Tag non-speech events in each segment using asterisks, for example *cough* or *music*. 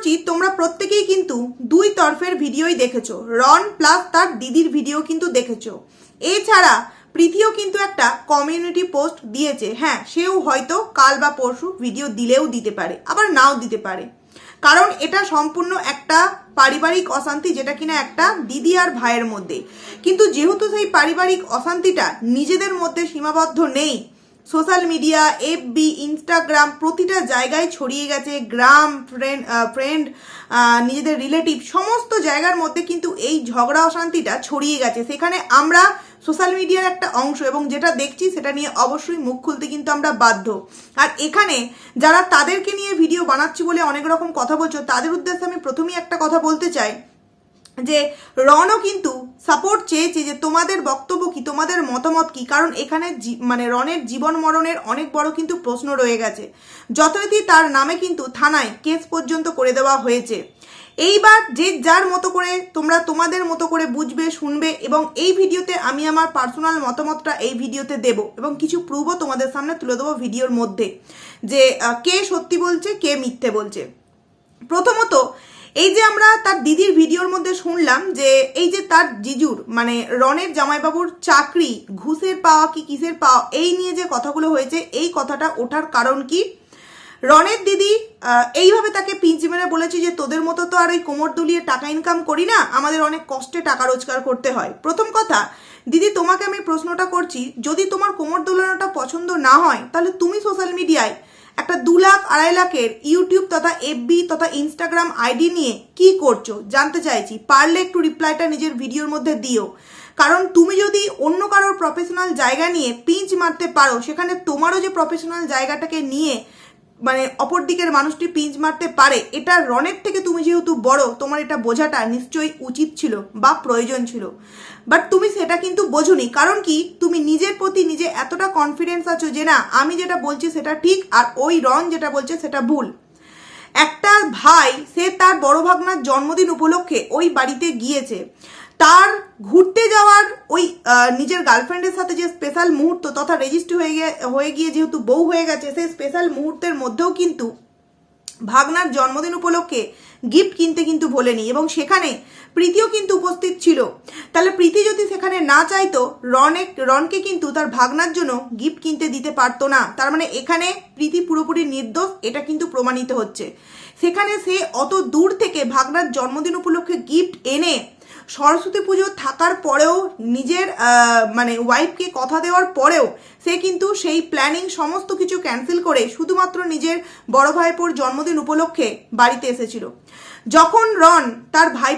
করছি তোমরা প্রত্যেকেই কিন্তু দুই তরফের ভিডিওই দেখেছ। রন প্লাস তার দিদির ভিডিও কিন্তু দেখেছ। এছাড়া প্রীতিও কিন্তু একটা কমিউনিটি পোস্ট দিয়েছে। হ্যাঁ সেও হয়তো কাল বা পরশু ভিডিও দিলেও দিতে পারে, আবার নাও দিতে পারে। কারণ এটা সম্পূর্ণ একটা পারিবারিক অশান্তি যেটা কিনা একটা দিদি আর ভাইয়ের মধ্যে। কিন্তু যেহেতু সেই পারিবারিক অশান্তিটা নিজেদের মধ্যে সীমাবদ্ধ নেই সোশ্যাল মিডিয়া এফবি ইনস্টাগ্রাম প্রতিটা জায়গায় ছড়িয়ে গেছে গ্রাম ফ্রেন্ড ফ্রেন্ড নিজেদের রিলেটিভ সমস্ত জায়গার মধ্যে কিন্তু এই ঝগড়া অশান্তিটা ছড়িয়ে গেছে। সেখানে আমরা সোশ্যাল মিডিয়ার একটা অংশ এবং যেটা দেখছি সেটা নিয়ে অবশ্যই মুখ খুলতে কিন্তু আমরা বাধ্য। আর এখানে যারা তাদেরকে নিয়ে ভিডিও বানাচ্ছি বলে অনেক রকম কথা বলছো, তাদের উদ্দেশ্যে আমি প্রথমেই একটা কথা বলতে চাই। যে রনও কিন্তু সাপোর্ট চেয়েছে যে তোমাদের বক্তব্য কি, তোমাদের মতামত কি? কারণ এখানে মানে রনের জীবন মরণের অনেক বড় কিন্তু প্রশ্ন রয়ে গেছে। যথারীতি তার নামে কিন্তু থানায় কেস পর্যন্ত করে দেওয়া হয়েছে। এইবার যে যার মতো করে তোমরা তোমাদের মতো করে বুঝবে, শুনবে এবং এই ভিডিওতে আমি আমার পার্সোনাল মতামতটা এই ভিডিওতে দেব এবং কিছু প্রুভও তোমাদের সামনে তুলে দেবো ভিডিওর মধ্যে যে কে সত্যি বলছে, কে মিথ্যে বলছে। প্রথমত এই যে আমরা তার দিদির ভিডিওর মধ্যে শুনলাম যে এই যে তার জিজুর মানে রনের জামাইবাবুর চাকরি, ঘুষের পাওয়া কি কিসের পাওয়া, এই নিয়ে যে কথাগুলো হয়েছে, এই কথাটা ওঠার কারণ কি? রনের দিদি এইভাবে তাকে পিঞ্চ মেরে বলেছে যে তোদের মতো তো আর ওই কোমর দুলিয়ে টাকা ইনকাম করি না, আমাদের অনেক কষ্টে টাকা রোজগার করতে হয়। প্রথম কথা, দিদি তোমাকে আমি প্রশ্নটা করছি, যদি তোমার কোমর দোলানোটা পছন্দ না হয়, তাহলে তুমি সোশ্যাল মিডিয়ায় একটা দু লাখ আড়াই লাখের ইউটিউব তথা এফবি তথা ইনস্টাগ্রাম আইডি নিয়ে কি করছ? জানতে চাইছি। পারলে একটু রিপ্লাইটা নিজের ভিডিওর মধ্যে দিও। কারণ তুমি যদি অন্য কারোর প্রফেশনাল জায়গা নিয়ে পিঞ্চ মারতে পারো, সেখানে তোমারও যে প্রফেশনাল জায়গাটাকে নিয়ে মানে অপর দিকের মানুষটি পিঞ্চ মারতে পারে, এটা রনের থেকে তুমি যেহেতু বড়, তোমার এটা বোঝাটা নিশ্চয়ই উচিত ছিল বা প্রয়োজন ছিল। বাট তুমি সেটা কিন্তু বোঝোনি, কারণ কি? তুমি নিজের প্রতি নিজে এতটা কনফিডেন্স আছো যে না, আমি যেটা বলছি সেটা ঠিক আর ওই রন যেটা বলছে সেটা ভুল। একটা ভাই, সে তার বড় ভাগনার জন্মদিন উপলক্ষে ওই বাড়িতে গিয়েছে। তার ঘুরতে যাওয়ার ওই নিজের গার্লফ্রেন্ডের সাথে যে স্পেশাল মুহূর্ত তথা রেজিস্ট্রি হয়ে গিয়ে হয়ে গিয়ে যেহেতু বউ হয়ে গেছে, সেই স্পেশাল মুহূর্তের মধ্যেও কিন্তু ভাগনার জন্মদিন উপলক্ষে গিফট কিনতে কিন্তু ভোলেনি এবং সেখানে প্রীতিও কিন্তু উপস্থিত ছিল। তাহলে প্রীতি যদি সেখানে না চাইতো রনে রনকে কিন্তু তার ভাগনার জন্য গিফট কিনতে দিতে পারতো না। তার মানে এখানে প্রীতি পুরোপুরি নির্দোষ, এটা কিন্তু প্রমাণিত হচ্ছে। সেখানে সে অত দূর থেকে ভাগনার জন্মদিন উপলক্ষে গিফট এনে সরস্বতী পুজো থাকার পরেও নিজের মানে ওয়াইফকে কথা দেওয়ার পরেও সে কিন্তু সেই প্ল্যানিং সমস্ত কিছু ক্যান্সেল করে শুধুমাত্র নিজের বড় ভাইপোর জন্মদিন উপলক্ষে বাড়িতে এসেছিল। যখন রন তার ভাই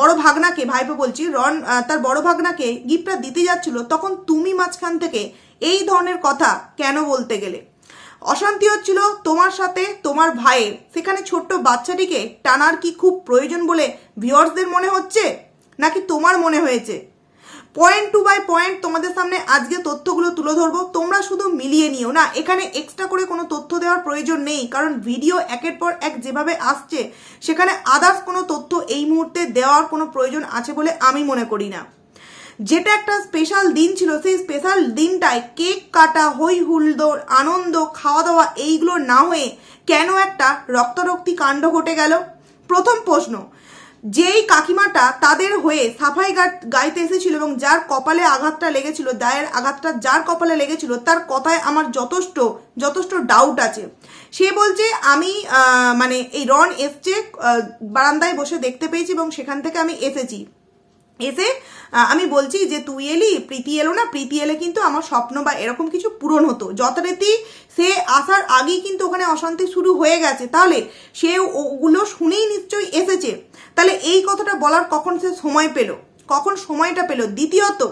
বড় ভাগনাকে, ভাইপো বলছি রন তার বড় ভাগনাকে গিফটটা দিতে যাচ্ছিল, তখন তুমি মাঝখান থেকে এই ধরনের কথা কেন বলতে গেলে? অশান্তি হচ্ছিল তোমার সাথে তোমার ভাইয়ের। সেখানে ছোট্ট বাচ্চাটিকে টানার কি খুব প্রয়োজন বলে ভিউয়ার্সদের মনে হচ্ছে? নাকি তোমার মনে হয়েছে? পয়েন্ট টু বাই পয়েন্ট তোমাদের সামনে আজকে তথ্যগুলো তুলে ধরবো। তোমরা শুধু মিলিয়ে নিও না, এখানে এক্সট্রা করে কোনো তথ্য দেওয়ার প্রয়োজন নেই, কারণ ভিডিও একের পর এক যেভাবে আসছে, সেখানে আদার্স কোনো তথ্য এই মুহূর্তে দেওয়ার কোনো প্রয়োজন আছে বলে আমি মনে করি না। যেটা একটা স্পেশাল দিন ছিল, সেই স্পেশাল দিনটায় কেক কাটা হই হুল্লোড়, আনন্দ খাওয়া দাওয়া এইগুলো না হয়ে কেন একটা রক্তারক্তি কাণ্ড ঘটে গেল? প্রথম প্রশ্ন যেই কাকিমাটা তাদের হয়ে সাফাই গাইতে এসেছিল এবং যার কপালে আঘাতটা লেগেছিল, দায়ের আঘাতটা যার কপালে লেগেছিল, তার কথায় আমার যথেষ্ট যথেষ্ট ডাউট আছে। সে বলছে, আমি মানে এই রন এসছে বারান্দায় বসে দেখতে পেয়েছি এবং সেখান থেকে আমি এসেছি। এসে আমি বলছি যে, তুই এলি, প্রীতি এলো না, প্রীতি এলে কিন্তু আমার স্বপ্ন বা এরকম কিছু পূরণ হতো। যথারীতি সে আসার আগেই কিন্তু ওখানে অশান্তি শুরু হয়ে গেছে। তাহলে সে ওগুলো শুনেই নিশ্চয়ই এসেছে। তাহলে এই কথাটা বলার কখন সে সময় পেল? কখন সময়টা পেল? দ্বিতীয়ত,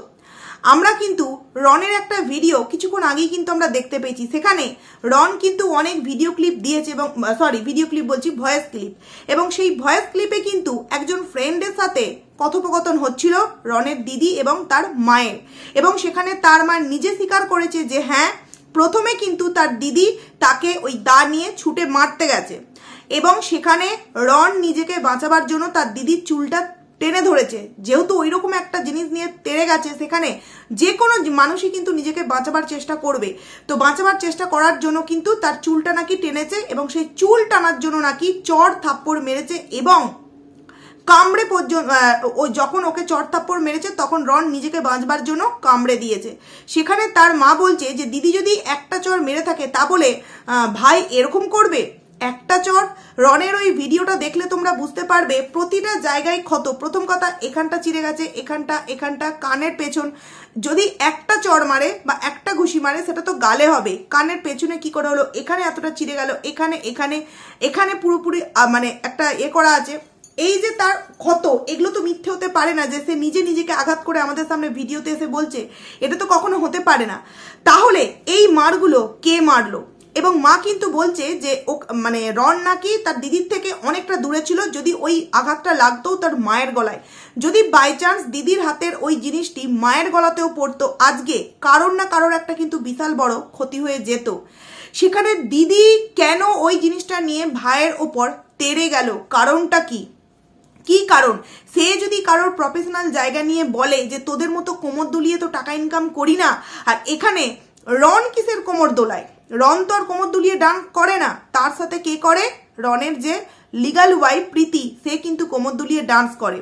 আমরা কিন্তু রনের একটা ভিডিও কিছুক্ষণ আগেই কিন্তু আমরা দেখতে পেয়েছি। সেখানে রন কিন্তু অনেক ভিডিও ক্লিপ দিয়েছে এবং, সরি, ভিডিও ক্লিপ বলছি, ভয়েস ক্লিপ। এবং সেই ভয়েস ক্লিপে কিন্তু একজন ফ্রেন্ডের সাথে কথোপকথন হচ্ছিল রনের দিদি এবং তার মায়ের। এবং সেখানে তার মা নিজে স্বীকার করেছে যে হ্যাঁ প্রথমে কিন্তু তার দিদি তাকে ওই দা নিয়ে ছুটে মারতে গেছে। এবং সেখানে রন নিজেকে বাঁচাবার জন্য তার দিদির চুলটা টেনে ধরেছে। যেহেতু ওই রকম একটা জিনিস নিয়ে তেড়ে গেছে, সেখানে যে কোনো মানুষই কিন্তু নিজেকে বাঁচাবার চেষ্টা করবে। তো বাঁচাবার চেষ্টা করার জন্য কিন্তু তার চুলটা নাকি টেনেছে এবং সেই চুল টানার জন্য নাকি চর থাপ্পড় মেরেছে এবং কামড়ে পর্যন্ত ও যখন ওকে চট থাপ্পড় মেরেছে, তখন রন নিজেকে বাঁচবার জন্য কামড়ে দিয়েছে। সেখানে তার মা বলছে যে, দিদি যদি একটা চর মেরে থাকে, তা বলে ভাই এরকম করবে? একটা চর? রনের ওই ভিডিওটা দেখলে তোমরা বুঝতে পারবে, প্রতিটা জায়গায় ক্ষত। প্রথম কথা, এখানটা চিড়ে গেছে, এখানটা এখানটা, কানের পেছন। যদি একটা চর মারে বা একটা ঘুষি মারে, সেটা তো গালে হবে। কানের পেছনে কি করে হলো? এখানে এতটা চিড়ে গেল, এখানে এখানে এখানে পুরোপুরি মানে একটা এ করা আছে। এই যে তার ক্ষত, এগুলো তো মিথ্যে হতে পারে না যে সে নিজে নিজেকে আঘাত করে আমাদের সামনে ভিডিওতে এসে বলছে। এটা তো কখনো হতে পারে না। তাহলে এই মারগুলো কে মারলো? এবং মা কিন্তু বলছে যে ও মানে রন নাকি তার দিদির থেকে অনেকটা দূরে ছিল, যদি ওই আঘাতটা লাগতো তার মায়ের গলায়। যদি বাই চান্স দিদির হাতের ওই জিনিসটি মায়ের গলাতেও পড়তো, আজকে কারোর না কারোর একটা কিন্তু বিশাল বড় ক্ষতি হয়ে যেত। সেখানে দিদি কেন ওই জিনিসটা নিয়ে ভাইয়ের ওপর তেড়ে গেল? কারণটা কি? কি কারণ? সে যদি কারোর প্রফেশনাল জায়গা নিয়ে বলে যে, তোদের মতো কোমর দুলিয়ে তো টাকা ইনকাম করি না। আর এখানে রন কিসের কোমর দোলায়? রন তো আর কোমর দুলিয়ে ডান করে না। তার সাথে কে করে? রনের যে লিগাল ওয়াইফ প্রীতি, সে কিন্তু কোমর দুলিয়ে ডান্স করে।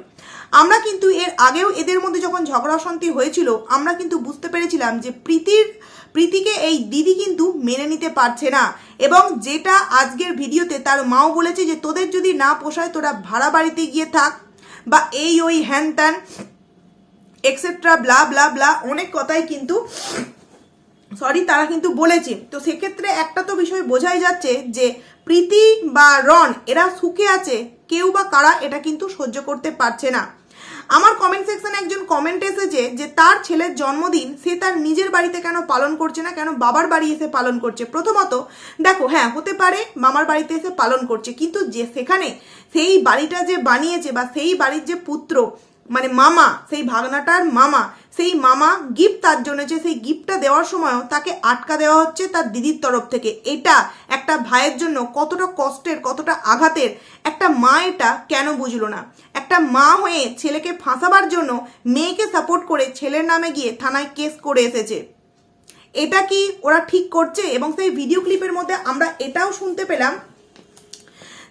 আমরা কিন্তু এর আগেও এদের মধ্যে যখন ঝগড়া অশান্তি হয়েছিল, আমরা কিন্তু বুঝতে পেরেছিলাম যে প্রীতির প্রীতিকে এই দিদি কিন্তু মেনে নিতে পারছে না। এবং যেটা আজকের ভিডিওতে তার মাও বলেছে যে, তোদের যদি না পোষায়, তোরা ভাড়া বাড়িতে গিয়ে থাক। বা এই ওই হ্যান ত্যান এক্সেট্রা ব্লা ব্লা ব্লা অনেক কথাই কিন্তু সরি তারা কিন্তু বলেছে। তো সেক্ষেত্রে একটা তো বিষয় বোঝাই যাচ্ছে যে, প্রীতি বা রন, এরা সুখে আছে, কেউ বা কারা এটা কিন্তু সহ্য করতে পারছে না। আমার কমেন্ট সেকশনে একজন কমেন্ট এসেছে যে তার ছেলের জন্মদিন সে তার নিজের বাড়িতে কেন পালন করছে না, কেন বাবার বাড়ি এসে পালন করছে? প্রথমত, দেখো হ্যাঁ হতে পারে মামার বাড়িতে এসে পালন করছে, কিন্তু যে সেখানে সেই বাড়িটা যে বানিয়েছে বা সেই বাড়ির যে পুত্র মানে মামা, সেই ভাগনাটার মামা, সেই মামা গিফট তার জন্য যে সেই গিফটটা দেওয়ার সময়ও তাকে আটকা দেওয়া হচ্ছে তার দিদির তরফ থেকে। এটা একটা ভাইয়ের জন্য কতটা কষ্টের, কতটা আঘাতের, একটা মা এটা কেন বুঝলো না? একটা মা হয়ে ছেলেকে ফাঁসাবার জন্য মেয়েকে সাপোর্ট করে ছেলের নামে গিয়ে থানায় কেস করে এসেছে। এটা কি ওরা ঠিক করছে? এবং সেই ভিডিও ক্লিপের মধ্যে আমরা এটাও শুনতে পেলাম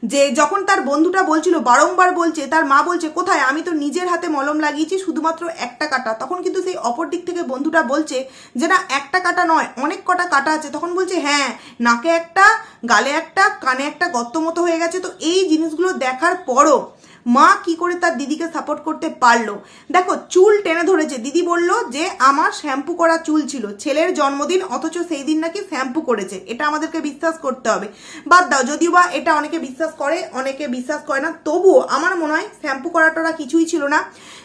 যে যখন তার বন্ধুটা বলছিল, বারংবার বলছে, তার মা বলছে, কোথায়? আমি তো নিজের হাতে মলম লাগিয়েছি, শুধুমাত্র একটা কাটা। তখন কিন্তু সেই অপর দিক থেকে বন্ধুটা বলছে যে, না, একটা কাটা নয়, অনেক কটা কাটা আছে। তখন বলছে হ্যাঁ নাকে একটা, গালে একটা, কানে একটা গর্ত মতো হয়ে গেছে। তো এই জিনিসগুলো দেখার পরও মা কি করে তার দিদিকে সাপোর্ট করতে পারল? দেখো, চুল টেনে ধরেছে। দিদি বলল যে, আমার শ্যাম্পু করা চুল ছিল। ছেলের জন্মদিন, অথচ সেই দিন নাকি শ্যাম্পু করেছে। এটা আমাদেরকে বিশ্বাস করতে হবে। বাদ দাও, যদিও বা এটা অনেকে বিশ্বাস করে, অনেকে বিশ্বাস করে না। তবুও আমার মনে হয় শ্যাম্পু করাটা কিছুই ছিল না।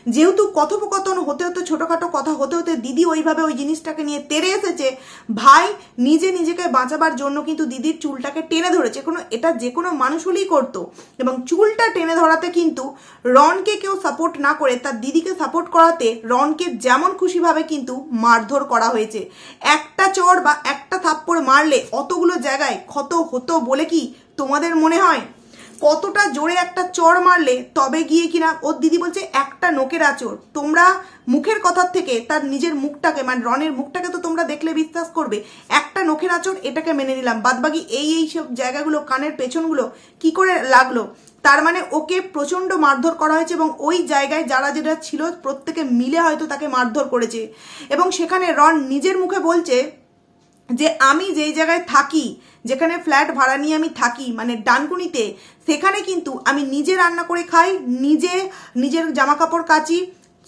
যেহেতু কথোপকথন হতে হতে, ছোটোখাটো কথা হতে হতে দিদি ওইভাবে ওই জিনিসটাকে নিয়ে তেড়ে এসেছে। ভাই, নিজে নিজেকে বাঁচাবার জন্য কিন্তু দিদির চুলটাকে টেনে ধরেছে। কোনো, এটা যে কোনো মানুষ হলেই করতো। এবং চুলটা টেনে ধরাতে কিন্তু রনকে কেউ সাপোর্ট না করে তার দিদিকে সাপোর্ট করাতে রনকে যেমন খুশিভাবে কিন্তু মারধর করা হয়েছে। একটা চড় বা একটা থাপ্পড় মারলে অতগুলো জায়গায় ক্ষত হতো বলে কি তোমাদের মনে হয়? কতটা জোরে একটা চর মারলে তবে গিয়ে কিনা, ওর দিদি বলছে, একটা নোকের আচর তোমরা মুখের কথার থেকে তার নিজের মুখটাকে মানে রনের মুখটাকে তো তোমরা দেখলে বিশ্বাস করবে, একটা নখের আচর এটাকে মেনে নিলাম। বাদবাকি এই এই সব জায়গাগুলো, কানের পেছনগুলো কি করে লাগল? তার মানে ওকে প্রচণ্ড মারধর করা হয়েছে এবং ওই জায়গায় যারা যেটা ছিল, প্রত্যেকে মিলে হয়তো তাকে মারধর করেছে। এবং সেখানে রন নিজের মুখে বলছে যে আমি যেই জায়গায় থাকি, যেখানে ফ্ল্যাট ভাড়া নিয়ে আমি থাকি মানে ডানকুনিতে, সেখানে কিন্তু আমি নিজে রান্না করে খাই, নিজে, নিজের জামাকাপড় কাচি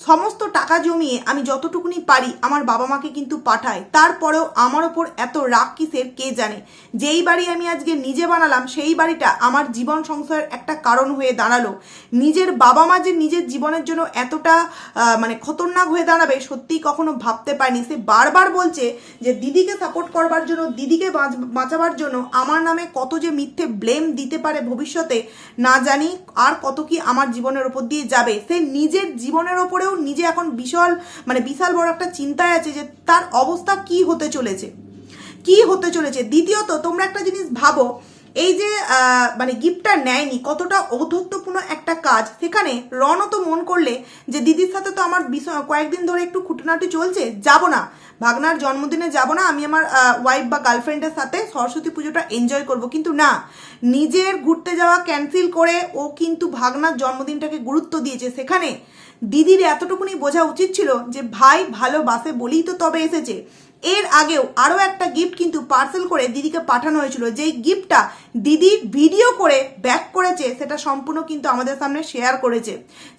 সমস্ত টাকা জমিয়ে আমি যতটুকুনি পারি আমার বাবা মাকে কিন্তু পাঠাই। তারপরেও আমার ওপর এত রাগ কিসের, কে জানে? যেই বাড়ি আমি আজকে নিজে বানালাম, সেই বাড়িটা আমার জীবন সংশয়ের একটা কারণ হয়ে দাঁড়াল। নিজের বাবা মা যে নিজের জীবনের জন্য এতটা মানে খতরনাক হয়ে দাঁড়াবে, সত্যিই কখনো ভাবতে পারিনি। সে বারবার বলছে যে, দিদিকে সাপোর্ট করবার জন্য, দিদিকে বাঁচ- বাঁচাবার জন্য আমার নামে কত যে মিথ্যে ব্লেম দিতে পারে ভবিষ্যতে, না জানি আর কত কি আমার জীবনের ওপর দিয়ে যাবে। সে নিজের জীবনের ওপরেও নিজে এখন বিশাল মানে বিশাল বড় একটা চিন্তায় আছে যে তার অবস্থা কি হতে চলেছে। কি হতে চলেছে? দ্বিতীয়ত, তোমরা একটা জিনিস ভাবো, এই যে মানে গিফটটা নেয়নি, কতটা ঔদ্ধত্যপূর্ণ একটা কাজ। সেখানে রনও তো মন করলে যে দিদির সাথে তো আমার কয়েকদিন ধরে একটু খুঁটিনাটি চলছে, যাব না। ভাগনার জন্মদিনে যাব না, আমি আমার ওয়াইফ বা গার্লফ্রেন্ডের সাথে সরস্বতী পুজোটা এনজয় করব। কিন্তু না, নিজের ঘুরতে যাওয়া ক্যান্সেল করে ও কিন্তু ভাগনার জন্মদিনটাকে গুরুত্ব দিয়েছে। সেখানে দিদির এতটুকুনি বোঝা উচিত ছিল যে ভাই ভালোবাসে বলেই তো তবে এসেছে। এর আগেও আরও একটা গিফট কিন্তু পার্সেল করে দিদিকে পাঠানো হয়েছিল। যেই গিফটটা দিদি ভিডিও করে ব্যাক করেছে, সেটা সম্পূর্ণ কিন্তু আমাদের সামনে শেয়ার করেছে।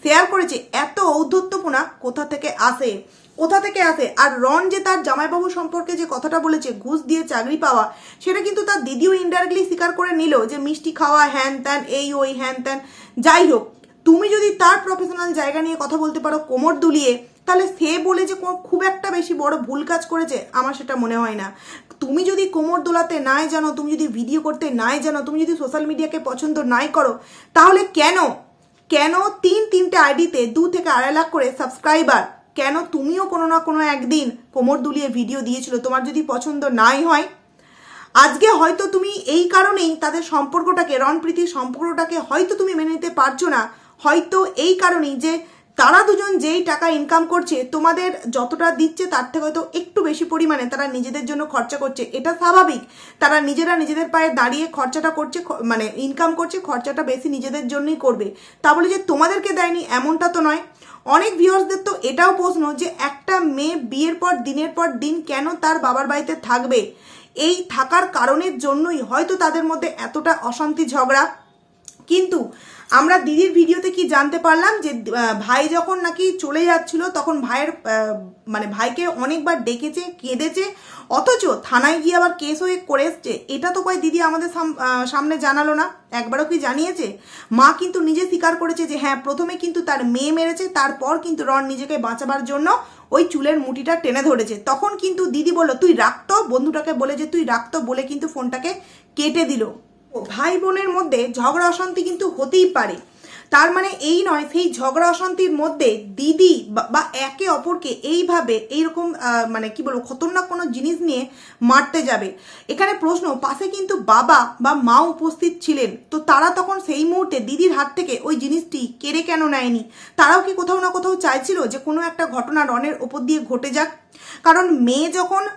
শেয়ার করেছে এত ঔদ্ধত্যপূর্ণা কোথা থেকে আসে? কোথা থেকে আসে? আর রন যে তার জামাইবাবু সম্পর্কে যে কথাটা বলেছে, ঘুষ দিয়ে চাকরি পাওয়া, সেটা কিন্তু তার দিদিও ইনডাইরেক্টলি স্বীকার করে নিল যে মিষ্টি খাওয়া হ্যান ত্যান, এই ওই হ্যান ত্যান। যাই হোক তুমি যদি তার প্রফেশনাল জায়গা নিয়ে কথা বলতে পারো কোমর দুলিয়ে, তাহলে সে বলে যে খুব একটা বেশি বড় ভুল কাজ করেছে, আমার সেটা মনে হয় না। তুমি যদি কোমর দোলাতে নাই জানো, তুমি যদি ভিডিও করতে নাই জানো, তুমি যদি সোশ্যাল মিডিয়াকে পছন্দ নাই করো, তাহলে কেন? কেন তিন তিনটে আইডিতে দু থেকে আড়াই লাখ করে সাবস্ক্রাইবার কেন তুমিও কোনো না কোনো একদিন কোমর দুলিয়ে ভিডিও দিয়েছিল, তোমার যদি পছন্দ নাই হয়? আজকে হয়তো তুমি এই কারণেই তাদের সম্পর্কটাকে, রণপ্রীতির সম্পর্কটাকে হয়তো তুমি মেনে নিতে পারছ না। হয়তো এই কারণেই যে তারা দুজন যেই টাকা ইনকাম করছে, তোমাদের যতটা দিচ্ছে তার থেকে হয়তো একটু বেশি পরিমাণে তারা নিজেদের জন্য খরচা করছে। এটা স্বাভাবিক। তারা নিজেরা নিজেদের পায়ে দাঁড়িয়ে খরচাটা করছে মানে ইনকাম করছে, খরচাটা বেশি নিজেদের জন্যই করবে। তা বলে যে তোমাদেরকে দেয়নি, এমনটা তো নয়। অনেক ভিউয়ার্সদের তো এটাও প্রশ্ন যে একটা মেয়ে বিয়ের পর, দিনের পর দিন কেন তার বাবার বাড়িতে থাকবে? এই থাকার কারণের জন্যই হয়তো তাদের মধ্যে এতটা অশান্তি ঝগড়া। কিন্তু আমরা দিদির ভিডিওতে কি জানতে পারলাম যে ভাই যখন নাকি চলে যাচ্ছিল, তখন ভাইয়ের মানে ভাইকে অনেকবার ডেকেছে, কেঁদেছে, অথচ থানায় গিয়ে আবার কেস হয়ে করে এসছে। এটা তো কয় দিদি আমাদের সাম- সামনে জানালো না, একবারও কি জানিয়েছে? মা কিন্তু নিজে স্বীকার করেছে যে হ্যাঁ প্রথমে কিন্তু তার মেয়ে মেরেছে, তারপর কিন্তু রন নিজেকে বাঁচাবার জন্য ওই চুলের মুঠিটা টেনে ধরেছে। তখন কিন্তু দিদি বলল, তুই রাখতো বন্ধুটাকে বলে যে, তুই রাখতো বলে কিন্তু ফোনটাকে কেটে দিল। ভাই বোনের মধ্যে ঝগড়া অশান্তি কিন্তু হতেই পারে। তার মানে এই নয়, সেই ঝগড়া অশান্তির মধ্যে দিদি বা- একে অপরকে এইভাবে এইরকম মানে কি বলব, খতরনাক কোনো জিনিস নিয়ে মারতে যাবে। এখানে প্রশ্ন, পাশে কিন্তু বাবা বা মা উপস্থিত ছিলেন। তো তারা তখন সেই মুহূর্তে দিদির হাত থেকে ওই জিনিসটি কেড়ে কেন নেয়নি? তারাও কি কোথাও না কোথাও চাইছিল যে কোনো একটা ঘটনা রনের ওপর দিয়ে ঘটে যাক? কারণ মেয়ে যখন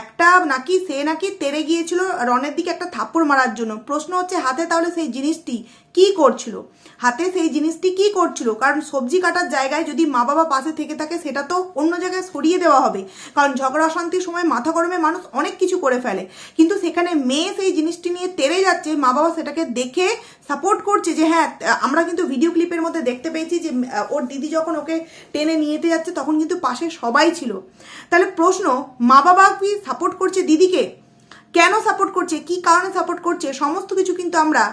একটা নাকি সে নাকি তেরে গিয়েছিল রনের দিকে একটা থাপ্পড় মারার জন্য। প্রশ্ন হচ্ছে, হাতে তাহলে সেই জিনিসটি কি করছিল? হাতে সেই জিনিসটি কি করছিল? কারণ সবজি কাটার জায়গায় যদি মা বাবা পাশে থেকে থাকে, সেটা তো অন্য জায়গায় সরিয়ে দেওয়া হবে। কারণ ঝগড়া অশান্তির সময় মাথা গরমে মানুষ অনেক কিছু করে ফেলে। কিন্তু সেখানে মেয়ে সেই জিনিসটি নিয়ে তেরে যাচ্ছে, মা বাবা সেটাকে দেখে সাপোর্ট করছে যে হ্যাঁ আমরা কিন্তু ভিডিও ক্লিপের মধ্যে দেখতে পেয়েছি যে ওর দিদি যখন ওকে টেনে নিয়ে যেতে যাচ্ছে, তখন কিন্তু পাশে সবাই ছিল। তাহলে প্রশ্ন, মা বাবা কি সাপোর্ট করছে দিদিকে? কেন সাপোর্ট করছে? কি কারণে সাপোর্ট করছে? সমস্ত কিছু কিন্তু আমরা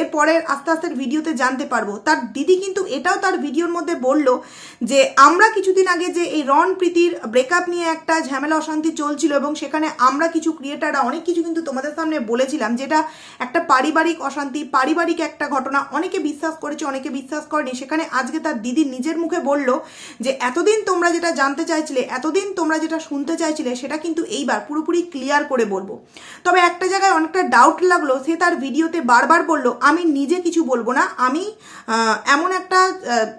এর পরের আস্তে আস্তে ভিডিওতে জানতে পারব। তার দিদি কিন্তু এটাও তার ভিডিওর মধ্যে বলল যে, আমরা কিছুদিন আগে যে এই রন প্রীতির ব্রেকআপ নিয়ে একটা ঝামেলা অশান্তি চলছিল এবং সেখানে আমরা কিছু ক্রিয়েটাররা অনেক কিছু কিন্তু তোমাদের সামনে বলেছিলাম, যেটা একটা পারিবারিক অশান্তি, পারিবারিক একটা ঘটনা, অনেকে বিশ্বাস করেছে, অনেকে বিশ্বাস করেনি। সেখানে আজকে তার দিদি নিজের মুখে বলল যে, এতদিন তোমরা যেটা জানতে চাইছিলে, এতদিন তোমরা যেটা শুনতে চাইছিলে, সেটা কিন্তু এইবার পুরোপুরি ক্লিয়ার করে বলব। তবে একটা জায়গায় অনেকটা ডাউট লাগল, সে তার ভিডিওতে বারবার বলল আমি নিজে কিছু বলব না, আমি এমন একটা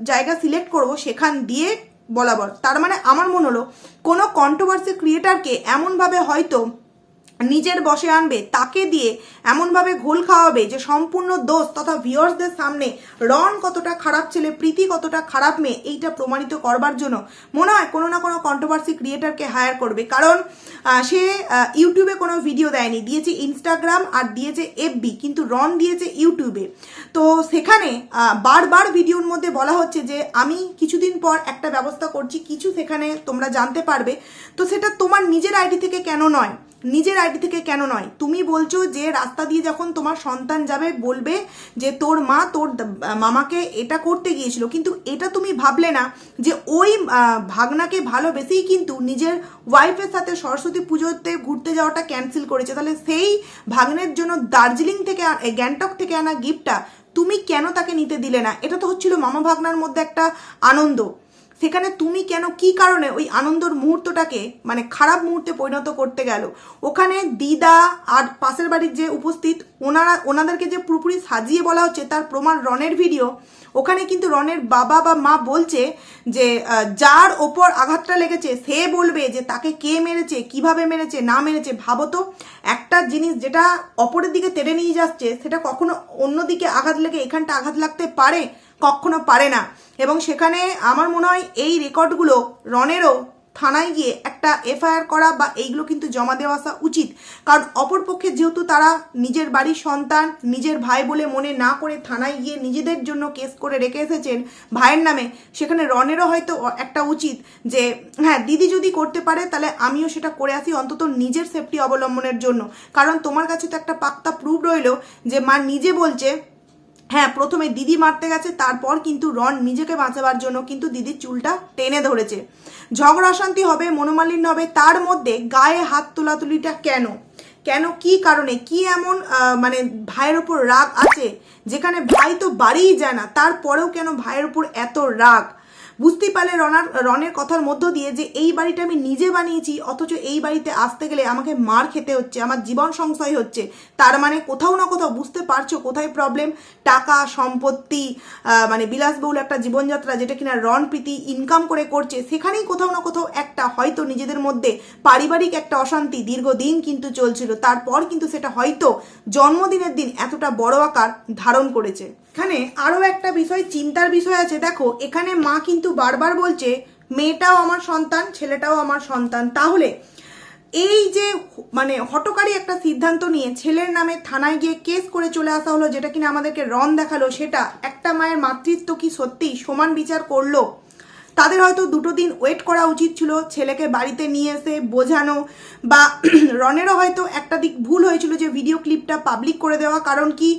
জায়গা সিলেক্ট করব সেখান দিয়ে বলাবর তার মানে আমার মনে হলো, কোনো কন্ট্রোভার্সি ক্রিয়েটারকে এমনভাবে হয়তো নিজের বসে আনবে, তাকে দিয়ে এমনভাবে ঘোল খাওয়াবে যে সম্পূর্ণ দোষ তথা ভিউয়ার্সদের সামনে রন কতটা খারাপ ছেলে, প্রীতি কতটা খারাপ মেয়ে, এইটা প্রমাণিত করবার জন্য মনে হয় কোনো না কোনো কন্ট্রোভার্সি ক্রিয়েটারকে হায়ার করবে। কারণ সে ইউটিউবে কোনো ভিডিও দেয়নি, দিয়েছে ইনস্টাগ্রাম আর দিয়েছে এফবি কিন্তু রন দিয়েছে ইউটিউবে তো সেখানে বারবার ভিডিওর মধ্যে বলা হচ্ছে যে আমি কিছুদিন পর একটা ব্যবস্থা করছি, কিছু সেখানে তোমরা জানতে পারবে। তো সেটা তোমার নিজের আইডি থেকে কেন নয়? নিজের আইডি থেকে কেন নয়? তুমি বলছো যে রাস্তা দিয়ে যখন তোমার সন্তান যাবে, বলবে যে তোর মা তোর মামাকে এটা করতে গিয়েছিল। কিন্তু এটা তুমি ভাবলে না যে ওই ভাগনাকে ভালোবেসেই কিন্তু নিজের ওয়াইফের সাথে সরস্বতী পুজোতে ঘুরতে যাওয়াটা ক্যান্সেল করেছে। তাহলে সেই ভাগ্নের জন্য দার্জিলিং থেকে গ্যাংটক থেকে আনা গিফটটা তুমি কেন তাকে নিতে দিলে না? এটা তো হচ্ছিল মামা ভাগনার মধ্যে একটা আনন্দ। সেখানে তুমি কেন, কি কারণে ওই আনন্দর মুহূর্তটাকে মানে খারাপ মুহূর্তে পরিণত করতে গেল? ওখানে দিদা আর পাশের বাড়ির যে উপস্থিত, ওনারা, ওনাদেরকে যে পুরোপুরি সাজিয়ে বলা হচ্ছে, তার প্রমাণ রনের ভিডিও, ওখানে কিন্তু রনের বাবা বা মা বলছে যে যার ওপর আঘাতটা লেগেছে, সে বলবে যে, তাকে কে মেরেছে, কীভাবে মেরেছে, না মেরেছে, ভাবো তো। একটা জিনিস যেটা অপরের দিকে টেনে নিয়ে যাচ্ছে, সেটা কখনো অন্যদিকে আঘাত লেগে, এখানটা আঘাত লাগতে পারে? কখনো পারে না। এবং সেখানে আমার মনে হয় এই রেকর্ডগুলো রনেরও থানায় গিয়ে একটা এফআইআর করা বা এইগুলো কিন্তু জমা দেওয়া আসা উচিত। কারণ অপরপক্ষে যেহেতু তারা নিজের বাড়ির সন্তান, নিজের ভাই বলে মনে না করে থানায় গিয়ে নিজেদের জন্য কেস করে রেখে এসেছেন ভাইয়ের নামে, সেখানে রনেরও হয়তো একটা উচিত যে হ্যাঁ দিদি যদি করতে পারে তাহলে আমিও সেটা করে আসি অন্তত নিজের সেফটি অবলম্বনের জন্য। কারণ তোমার কাছে তো একটা পাক্তা প্রুফ রইল যে মা নিজে বলছে হ্যাঁ প্রথমে দিদি মারতে গেছে, তারপর কিন্তু রন নিজেকে বাঁচাবার জন্য কিন্তু দিদির চুলটা টেনে ধরেছে। ঝগড়া অশান্তি হবে, মনোমালিন্য হবে, তার মধ্যে গায়ে হাত তোলাতুলিটা কেন? কেন, কি কারণে? কি এমন মানে ভাইয়ের ওপর রাগ আছে, যেখানে ভাই তো বাড়িই যায় না, তারপরেও কেন ভাইয়ের ওপর এত রাগ? বুঝতেই পারলে রনার, রনের কথার মধ্য দিয়ে যে এই বাড়িটা আমি নিজে বানিয়েছি, অথচ এই বাড়িতে আসতে গেলে আমাকে মার খেতে হচ্ছে, আমার জীবন সংশয় হচ্ছে। তার মানে কোথাও না কোথাও বুঝতে পারছ কোথায় প্রবলেম টাকা, সম্পত্তি মানে বিলাসবহুল একটা জীবনযাত্রা যেটা কিনা রন প্রীতি ইনকাম করে করছে, সেখানেই কোথাও না কোথাও একটা হয়তো নিজেদের মধ্যে পারিবারিক একটা অশান্তি দীর্ঘদিন কিন্তু চলছিল। তারপর কিন্তু সেটা হয়তো জন্মদিনের দিন এতটা বড় আকার ধারণ করেছে। এখানে আরও একটা বিষয়, চিন্তার বিষয় আছে। দেখো, এখানে মা কিন্তু বারবার বলছে, মেয়েটাও আমার সন্তান, ছেলেটাও আমার সন্তান। তাহলে এই যে মানে হটকারী একটা সিদ্ধান্ত নিয়ে ছেলের নামে থানায় গিয়ে কেস করে চলে আসা হলো, যেটা কিনা আমাদেরকে রন দেখাল, সেটা একটা মায়ের মাতৃত্ব কি সত্যি সমান বিচার করল? তাদের হয়তো দুটো দিন ওয়েট করা উচিত ছিল, ছেলেকে বাড়িতে নিয়ে এসে বোঝানো, বা *clears throat* রনেরও হয়তো একটা দিক ভুল হয়েছিল যে ভিডিও ক্লিপটা পাবলিক করে দেওয়া, কারণ কি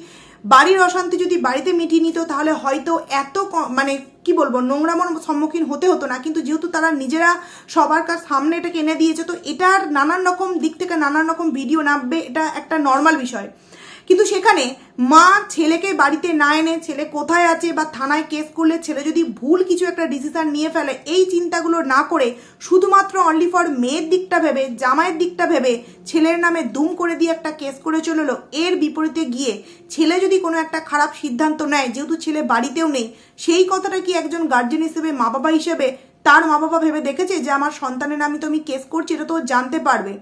বাড়ির অশান্তি যদি বাড়িতে মিটিয়ে নিত, তাহলে হয়তো এত মানে কি বলব, নোংরামোর সম্মুখীন হতে হতো না। কিন্তু যেহেতু তারা নিজেরা সবার কাছ, সামনে এটাকে এনে দিয়েছে, তো এটার নানান রকম দিক থেকে নানান রকম ভিডিও নামবে, এটা একটা নর্মাল বিষয়। কিন্তু সেখানে মা ছেলেকে বাড়িতে না এনে ছেলে কোথায় আছে বা থানায় কেস করলে ছেলে যদি ভুল কিছু একটা ডিসিশন নিয়ে ফেলে, এই চিন্তাগুলো না করে শুধুমাত্র অনলি ফর মেয়ের দিকটা ভেবে, জামাইয়ের দিকটা ভেবে ছেলের নামে দুম করে দিয়ে একটা কেস করে চলল, এর বিপরীতে গিয়ে ছেলে যদি কোনো একটা খারাপ সিদ্ধান্ত নেয়, যেহেতু ছেলে বাড়িতেও নেই, সেই কথাটা কি একজন গার্জেন হিসেবে মা বাবা হিসেবে তার মা বাবা ভেবে দেখেছে যে, আমার সন্তানের নামে তো আমি কেস করছি, এটা তো জানতে পারবে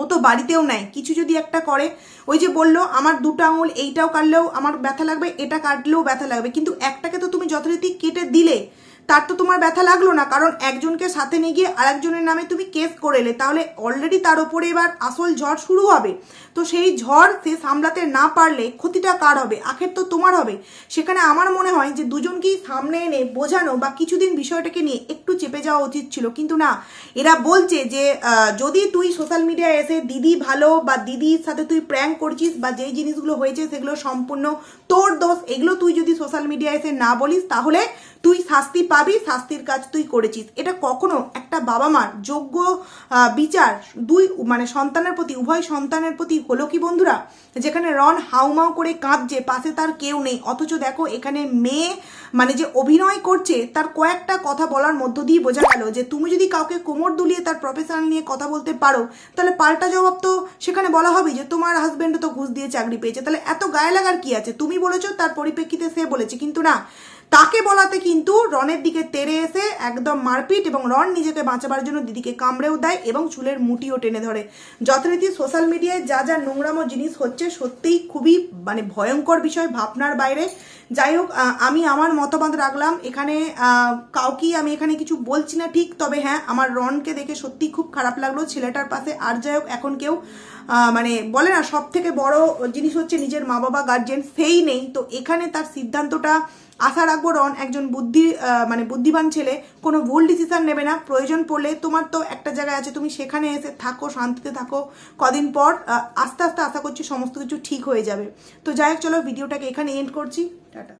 ও তো বাড়িতেও নেয় কিছু যদি একটা করে, ওই যে বলল, আমার দুটো আঙুল, এইটাও কাটলেও আমার ব্যথা লাগবে, এটা কাটলেও ব্যথা লাগবে। কিন্তু একটাকে তো তুমি যথারীতি কেটে দিলে। তার তো তোমার ব্যথা লাগল না, কারণ একজনকে সাথে নিয়ে গিয়ে আরেকজনের নামে তুমি কেস করে এলে তাহলে অলরেডি তার ওপরে এবার আসল ঝড় শুরু হবে। তো সেই ঝড় সে সামলাতে না পারলে ক্ষতিটা কার হবে? আখের তো তোমার হবে। সেখানে আমার মনে হয় যে দুজনকেই সামনে এনে বোঝানো বা কিছুদিন বিষয়টাকে নিয়ে একটু চেপে যাওয়া উচিত ছিল। কিন্তু না, এরা বলছে যে যদি তুই সোশ্যাল মিডিয়ায় এসে দিদি ভালো বা দিদির সাথে তুই প্র্যাঙ্ক করছিস বা যেই জিনিসগুলো হয়েছে সেগুলো সম্পূর্ণ তোর দোষ, এগুলো তুই যদি সোশ্যাল মিডিয়ায় এসে না বলিস, তাহলে তুই শাস্তি পাবি, শাস্তির কাজ তুই করেছিস। এটা কখনো একটা বাবা মার যোগ্য বিচার, দুই মানে সন্তানের প্রতি, উভয় সন্তানের প্রতি হলো কি বন্ধুরা? যেখানে রন হাউমাউ করে কাঁদছে, পাশে তার কেউ নেই। অথচ দেখো, এখানে মেয়ে মানে যে অভিনয় করছে, তার কয়েকটা কথা বলার মধ্য দিয়ে বোঝা গেল যে তুমি যদি কাউকে কোমর দুলিয়ে তার প্রফেশনাল নিয়ে কথা বলতে পারো, তাহলে পাল্টা জবাব তো সেখানে বলা হবে যে তোমার হাজবেন্ডও তো ঘুষ দিয়ে চাকরি পেয়েছে। তাহলে এত গায়ে লাগার কি আছে? তুমি বলেছ, তার পরিপ্রেক্ষিতে সে বলেছে। কিন্তু না তাকে বলাতে কিন্তু রনের দিকে তেড়ে এসে একদম মারপিট এবং রন নিজেকে বাঁচাবার জন্য দিদিকে কামড়েও দেয় এবং চুলের মুটিও টেনে ধরে। যথারীতি সোশ্যাল মিডিয়ায় যা যা নোংরামো জিনিস হচ্ছে সত্যিই খুবই মানে ভয়ঙ্কর বিষয় ভাবনার বাইরে। যাই হোক আমি আমার মতামত রাখলাম। এখানে কাউকেই আমি এখানে কিছু বলছি না ঠিক, তবে হ্যাঁ আমার রনকে দেখে সত্যি খুব খারাপ লাগল। ছেলেটার পাশে আর যাই হোক, এখন কেউ মানে বলে না সব থেকে বড় জিনিস হচ্ছে নিজের মা বাবা গার্জেন সেই নেই। তো এখানে তার সিদ্ধান্তটা আশা রাখব রন, একজন বুদ্ধি মানে বুদ্ধিমান ছেলে, কোনো ভুল ডিসিশন নেবে না। প্রয়োজন পড়লে তোমার তো একটা জায়গায় আছে, তুমি সেখানে এসে থাকো, শান্তিতে থাকো। কদিন পর আস্তে আস্তে আশা করছি সমস্ত কিছু ঠিক হয়ে যাবে। তো যাই হোক, চলো ভিডিওটাকে এখানে এন্ড করছি। টাটা।